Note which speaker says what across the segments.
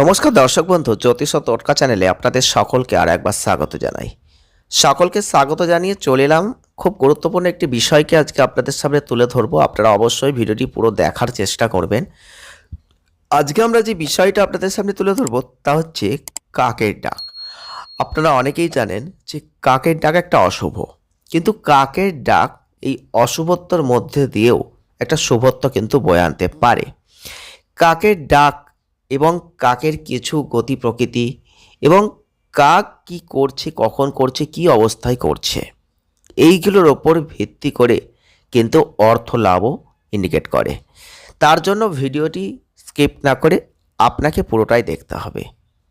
Speaker 1: নমস্কার দর্শক বন্ধু, জ্যোতিষ ও টোটকা চ্যানেলে আপনাদের সকলকে আর একবার স্বাগত জানাই। সকলকে স্বাগত জানিয়ে চলে এলাম। খুব গুরুত্বপূর্ণ একটি বিষয়কে আজকে আপনাদের সামনে তুলে ধরবো। আপনারা অবশ্যই ভিডিওটি পুরো দেখার চেষ্টা করবেন। আজকে আমরা যে বিষয়টা আপনাদের সামনে তুলে ধরবো, তা হচ্ছে কাকের ডাক। আপনারা অনেকেই জানেন যে কাকের ডাক একটা অশুভ। কিন্তু কাকের ডাক এই অশুভত্বর মধ্যে দিয়েও একটা শুভত্ব কিন্তু বয়ে আনতে পারে। কাকের ডাক এবং কাকের কিছু গতি প্রকৃতি এবং কাক কি করছে, কখন করছে, কি অবস্থায় করছে, এইগুলোর ওপর ভিত্তি করে কিন্তু অর্থ লাভও ইন্ডিকেট করে। তার জন্য ভিডিওটি স্কিপ না করে আপনাকে পুরোটাই দেখতে হবে।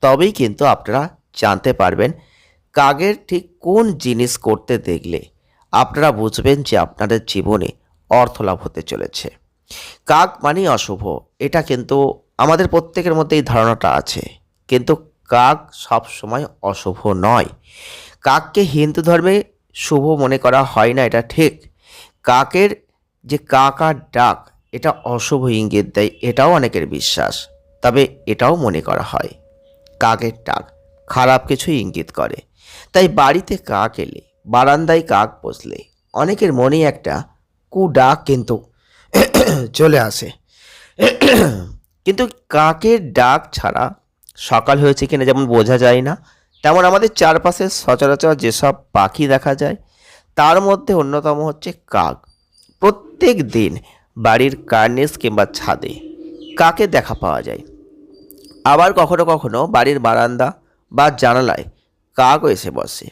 Speaker 1: তবেই কিন্তু আপনারা জানতে পারবেন কাকের ঠিক কোন জিনিস করতে দেখলে আপনারা বুঝবেন যে আপনাদের জীবনে অর্থ লাভ হতে চলেছে। কাক মানেই অশুভ, এটা কিন্তু আমাদের প্রত্যেকের মধ্যে এই ধারণাটা আছে। কিন্তু কাক সব সময় অশুভ নয়। কাককে হিন্দু ধর্মে শুভ মনে করা হয় না, এটা ঠিক। কাকের যে কাকার ডাক, এটা অশুভ ইঙ্গিত দেয়, এটাও অনেকের বিশ্বাস। তবে এটাও মনে করা হয়, কাকের ডাক খারাপ কিছু ইঙ্গিত করে। তাই বাড়িতে কাক এলে, বারান্দায় কাক বসলে, অনেকের মনে একটা কু ডাক কিন্তু চলে আসে। কিন্তু কাকের ডাক ছাড়া সকাল হয়েছে কিনা যেমন বোঝা যায় না, তেমন আমাদের চারপাশে সচরাচর যেসব পাখি দেখা যায়, তার মধ্যে অন্যতম হচ্ছে কাক। প্রত্যেক দিন বাড়ির কার্নেস কিংবা ছাদে কাকে দেখা পাওয়া যায়? আবার কখনো কখনো বাড়ির বারান্দা বা জানালায় কাকও এসে বসে।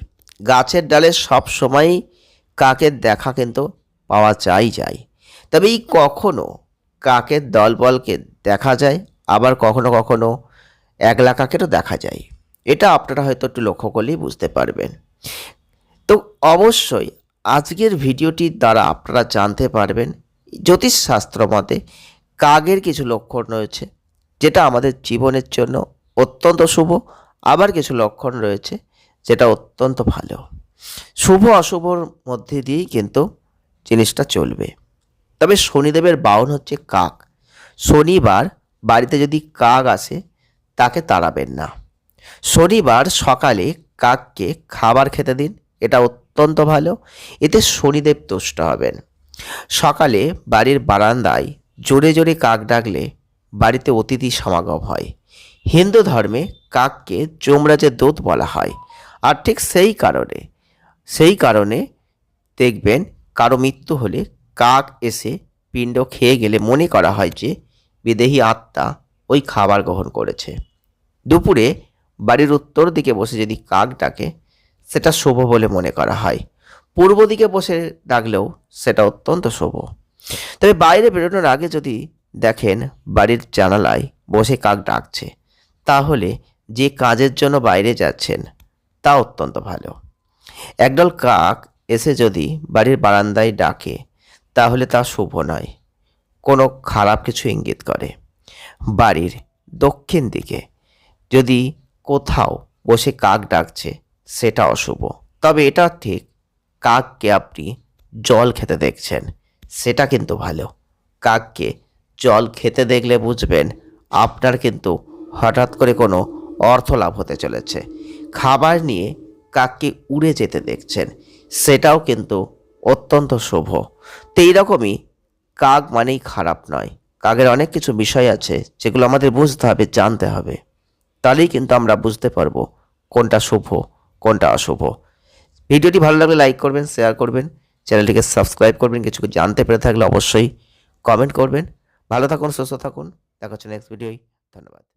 Speaker 1: গাছের ডালে সব সময়ই কাকের দেখা কিন্তু পাওয়া যায় যায় তবে এই কখনো কাকের দলবলকে দেখা যায়, আবার কখনো কখনো একলা কাকেরও দেখা যায়। এটা আপনারা হয়তো একটু লক্ষ্য করলেই বুঝতে পারবেন। তো অবশ্যই আজকের ভিডিওটির দ্বারা আপনারা জানতে পারবেন জ্যোতিষশাস্ত্র মতে কাকের কিছু লক্ষণ রয়েছে, যেটা আমাদের জীবনের জন্য অত্যন্ত শুভ। আবার কিছু লক্ষণ রয়েছে, যেটা অত্যন্ত ভালো। শুভ অশুভর মধ্যে দিয়েই কিন্তু জিনিসটা চলবে। তবে শনিদেবের বাউন হচ্ছে কাক। শনিবার বাড়িতে যদি কাক আসে, তাকে তাড়াবেন না। শনিবার সকালে কাককে খাবার খেতে দিন, এটা অত্যন্ত ভালো। এতে শনিদেব তুষ্ট হবেন। সকালে বাড়ির বারান্দায় জোরে জোরে কাক ডাকলে বাড়িতে অতিথি সমাগম হয়। হিন্দু ধর্মে কাককে যমরাজের দূত বলা হয়। আর ঠিক সেই কারণে সেই কারণে দেখবেন কারও মৃত্যু হলে কাক এসে পিণ্ড খেয়ে গেলে মনে করা হয় যে বিদেহী আত্মা ওই খাবার গ্রহণ করেছে। দুপুরে বাড়ির উত্তর দিকে বসে যদি কাক ডাকে, সেটা শুভ বলে মনে করা হয়। পূর্ব দিকে বসে ডাকলেও সেটা অত্যন্ত শুভ। তবে বাইরে বেরোনোর আগে যদি দেখেন বাড়ির জানালায় বসে কাক ডাকছে, তাহলে যে কাজের জন্য বাইরে যাচ্ছেন, তা অত্যন্ত ভালো। একদল কাক এসে যদি বাড়ির বারান্দায় ডাকে, তাহলে তা শুভ নয়। কোনো খারাপ কিছু ইঙ্গিত করে। বাড়ির দক্ষিণ দিকে যদি কোথাও বসে কাক ডাকছে, সেটা অশুভ। তবে এটা ঠিক, কাককে আপনি জল খেতে দেখছেন, সেটা কিন্তু ভালো। কাককে জল খেতে দেখলে বুঝবেন আপনার কিন্তু হঠাৎ করে কোনো অর্থ লাভ হতে চলেছে। খাবার নিয়ে কাককে উড়ে যেতে দেখছেন, সেটাও কিন্তু অত্যন্ত শুভ। তো এইরকমই কাক মানেই খারাপ নয়। কাকের অনেক কিছু বিষয় আছে, যেগুলো আমাদের বুঝতে হবে, জানতে হবে। তাহলেই কিন্তু আমরা বুঝতে পারব কোনটা শুভ, কোনটা অশুভ। ভিডিওটি ভালো লাগলে লাইক করবেন, শেয়ার করবেন, চ্যানেলটিকে সাবস্ক্রাইব করবেন, কিছু জানতে পেরে থাকলে অবশ্যই কমেন্ট করবেন। ভালো থাকুন, সুস্থ থাকুন। দেখা হচ্ছে নেক্সট ভিডিওই ধন্যবাদ।